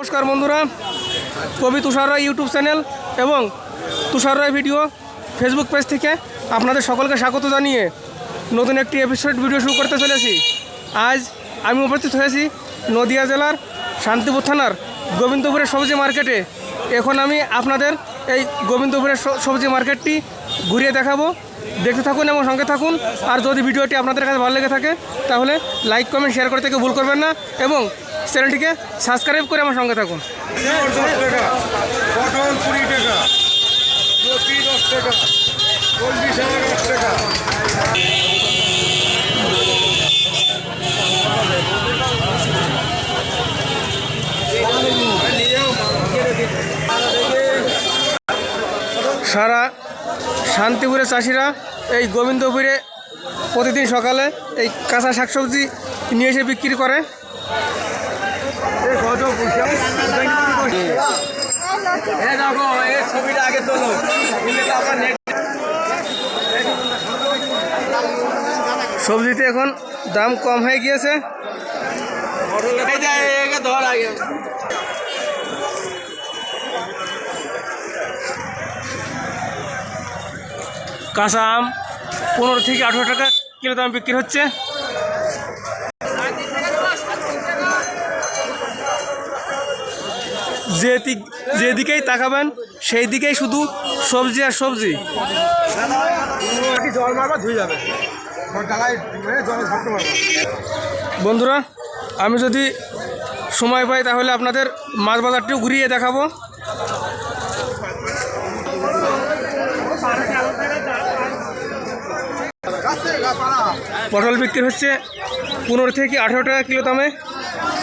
নমস্কার বন্ধুরা, কবি তুষার রায় ইউটিউব চ্যানেল এবং Tushar Roy video Facebook page থেকে আপনাদের সকলকে স্বাগত জানিয়ে নতুন একটি এপিসোড ভিডিও শুরু করতে চলেছি। আজ আমি উপস্থিত হয়েছি নদিয়া জেলার শান্তিপুর থানার গোবিন্দপুরের সবজি মার্কেটে এখন আমি আপনাদের এই গোবিন্দপুরের সবজি মার্কেটটি ঘুরিয়ে দেখাবো। দেখতে থাকুন এবং সঙ্গে থাকুন। আর যদি ভিডিওটি আপনাদের কাছে ভালো লেগে থাকে, তাহলে লাইক কমেন্ট শেয়ার করতে কেউ ভুল করবেন না। এবং চ্যানেলটিকে সাবস্ক্রাইব করে আমার সঙ্গে থাকুন। কুড়ি সারা শান্তিপুরের চাষিরা এই গোবিন্দপুরে প্রতিদিন সকালে এই কাঁচা শাকসবজি নিয়ে এসে বিক্রি করে। কত এই ছবিটা আগে তোলো। সবজিতে এখন দাম কম হয়ে গিয়েছে। ধর আগে। কাঁচা আম পনেরো থেকে আঠেরো টাকা কিলো দাম বিক্রি হচ্ছে। যে দিক যেদিকেই তাকাবেন, সেই দিকেই শুধু সবজি আর সবজি। জল ধুয়ে যাবে বন্ধুরা, আমি যদি সময় পাই তাহলে আপনাদের মাছ বাজারটিও ঘুরিয়ে দেখাবো। পটল বিক্রি হচ্ছে পনেরো থেকে আঠেরো টাকা কিলো দামে।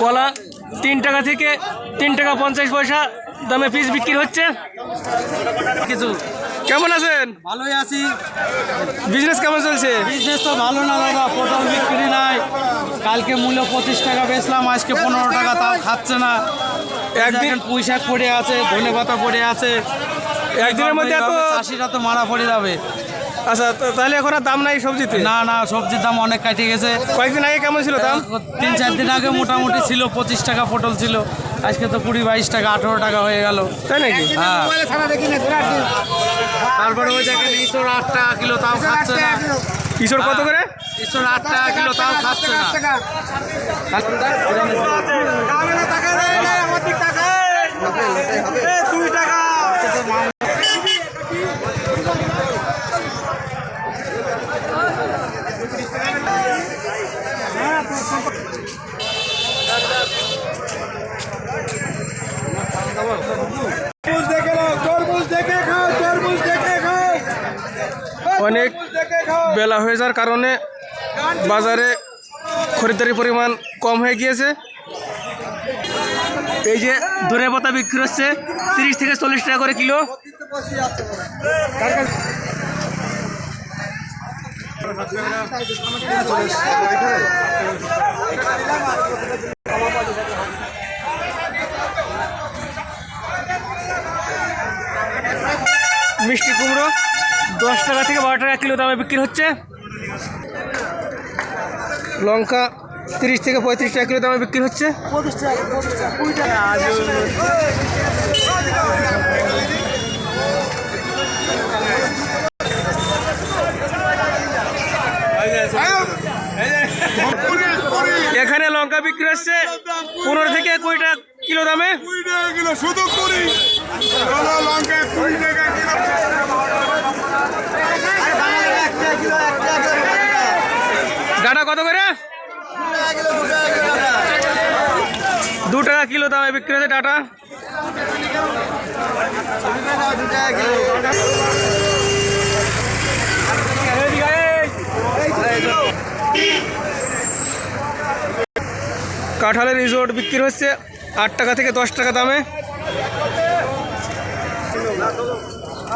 কলা তিন টাকা থেকে তিন টাকা পঞ্চাশ পয়সা দামে পিস বিক্রি হচ্ছে। কিছু। কেমন আছেন? ভালোই আছি। বিজনেস কেমন চলছে? বিজনেস তো ভালো না দাদা পটল বিক্রি নাই। কালকে মূল্য পঁচিশ টাকা বেচলাম আজকে পনেরো টাকা তাও খাচ্ছে না। একদিন একদিন পুঁই পড়ে আছে ধনে পাতা পড়ে আছে। একদিনের মধ্যে এত চাষিরা তো মারা পড়ে যাবে। আচ্ছা তাহলে এখন আর দাম নাই সবজিতে না না সবজির দাম অনেক কাটে গেছে কয়েকদিন আগে কেমন ছিল দাম তিন চার দিন আগে মোটামুটি ছিল পঁচিশ টাকা পটল ছিল আজকে তো কুড়ি বাইশ টাকা আঠেরো টাকা হয়ে গেল তাই নাকি হ্যাঁ তারপরে ওই দেখেন ইসোর আট টাকা কিলো তাও খাচ্ছে না কিশোর কত করে ইসোর আট টাকা কিলো তাও খাচ্ছে না তরমুজ দেখে নাও তরমুজ দেখে খাও তরমুজ দেখে খাও অনেক বেলা হয়ে যাওয়ার কারণে বাজারে খরিদ্দারির পরিমাণ কম হয়ে গিয়েছে। এই যে ধনে পাতা বিক্রি হচ্ছে, তিরিশ থেকে চল্লিশ টাকা করে কিলো। মিষ্টি কুমড়ো, দশ টাকা থেকে বারো টাকা কিলো দামে বিক্রি হচ্ছে। লঙ্কা তিরিশ থেকে পঁয়ত্রিশ টাকা কিলো দামে বিক্রি হচ্ছে। এখানে লঙ্কা বিক্রি হচ্ছে পনেরো থেকে কুড়ি টাকা কিলো দামে। শুধু কুড়ি ডাটা কত করে? দু টাকা কিলো দামে বিক্রি হচ্ছে ডাটা কাঁঠালের রিজোর্ট বিক্রি হচ্ছে আট টাকা থেকে দশ টাকা দামে।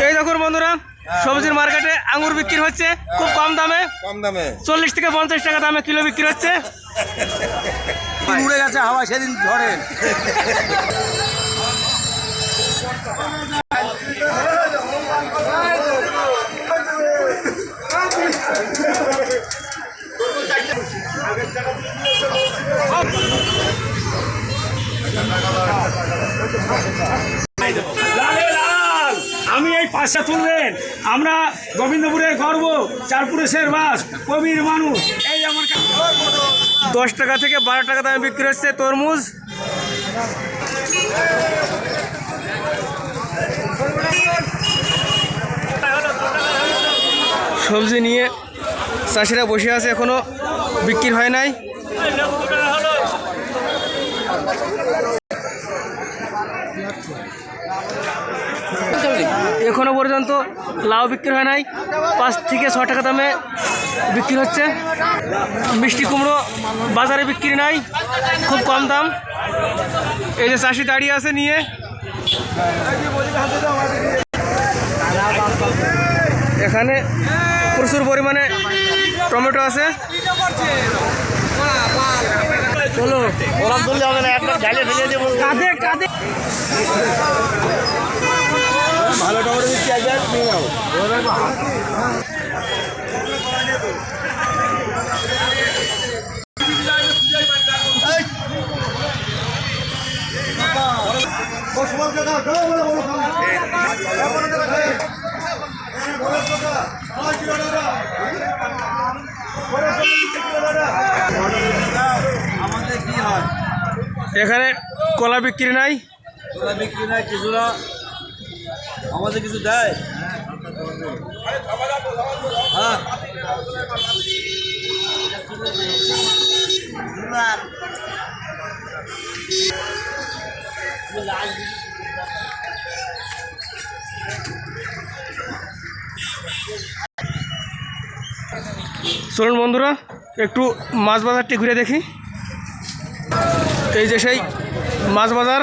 এই দেখুন বন্ধুরা সবজির মার্কেটে আঙুর বিক্রি হচ্ছে খুব কম দামে। কম দামে। চল্লিশ থেকে পঞ্চাশ টাকা দামে কিলো বিক্রি হচ্ছে। উড়ে গেছে হাওয়া সেদিন ঝড়ে। লাল আমি এই পাশে তুলবেন। আমরা গোবিন্দপুরের গর্ব, চারপুরে শেরবাস কবির মানুষ। এই আমার দশ টাকা থেকে বারো টাকা দামে বিক্রি হচ্ছে তরমুজ। সবজি নিয়ে চাষিরা বসে আছে এখনও, বিক্রি হয় নাই এখনও পর্যন্ত লাউ বিক্রি হয় নাই। পাঁচ থেকে ছ টাকা দামে বিক্রি হচ্ছে। মিষ্টি কুমড়ো বাজারে বিক্রি নাই খুব কম দাম। এই যে চাষি দাঁড়িয়ে আছে নিয়ে। এখানে প্রচুর পরিমাণে টমেটো আছে। চলো। ওরা তুললে হবে না একটা জালে ফেলে দেবো কাঁধে কাঁধে ভালো টমেটো দিচ্ছি একবার নিয়ে যাব হয় এখানে কলা বিক্রি নাই? কলা বিক্রি নাই কিছুরা আমাদের কিছু দেয়? হ্যাঁ। চলুন বন্ধুরা, একটু মাছ বাজারটি ঘুরে দেখি। এই যে সেই মাছ বাজার।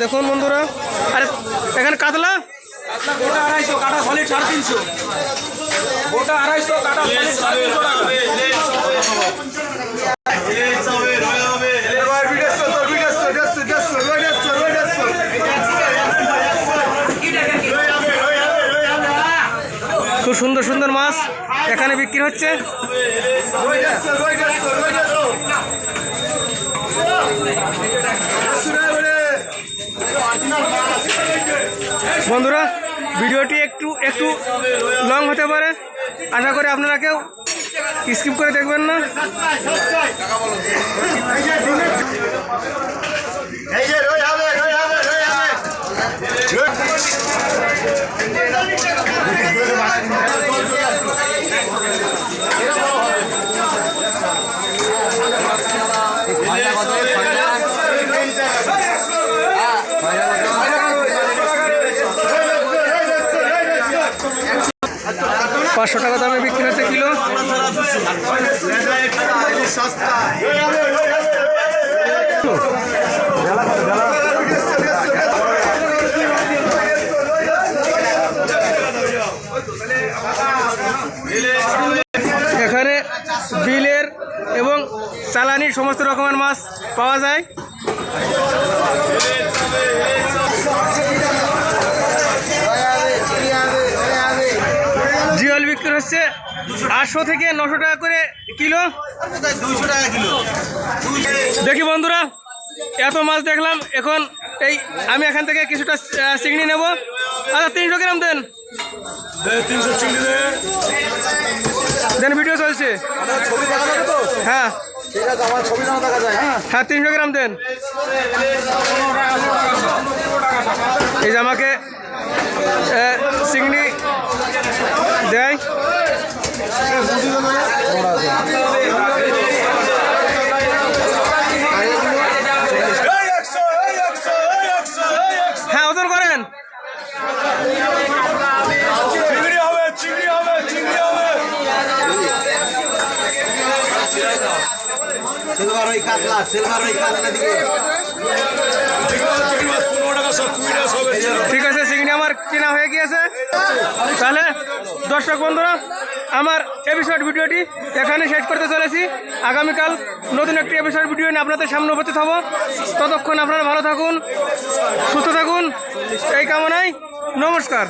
দেখুন বন্ধুরা। আরে, এখানে কাতলা? আড়াইশো তিনশো আড়াইশো খুব সুন্দর সুন্দর মাছ এখানে বিক্রি হচ্ছে। বন্ধুরা, ভিডিওটি একটু একটু লং হতে পারে। আশা করি আপনারা কেউ স্কিপ করে দেখবেন না। পাঁচশো টাকা দামে বিক্রি হচ্ছে কিলো। এখানে বিলের এবং চালানির সমস্ত রকমের মাছ পাওয়া যায়। বিক্রি হচ্ছে আটশো থেকে নশো টাকা করে কিলো। দুশো টাকা কিলো দেখি বন্ধুরা, এত মাছ দেখলাম, এখন এই আমি এখান থেকে কিছুটা চিংড়ি নেব। আচ্ছা তিনশো গ্রাম দেন। দেন ভিডিও চলছে। হ্যাঁ। হ্যাঁ তিনশো গ্রাম দেন। এই যে আমাকে চিংড়ি ঠিক আছে চিংড়ি আমার কেনা হয়ে গিয়েছে। তাহলে, দর্শক বন্ধুরা, আমার এপিসোড ভিডিওটি এখানে শেষ করতে চলেছি। আগামীকাল নতুন একটি এপিসোড ভিডিও নিয়ে আপনাদের সামনে উপস্থিত হব। ততক্ষণ আপনারা ভালো থাকুন, সুস্থ থাকুন। এই কামনায় নমস্কার।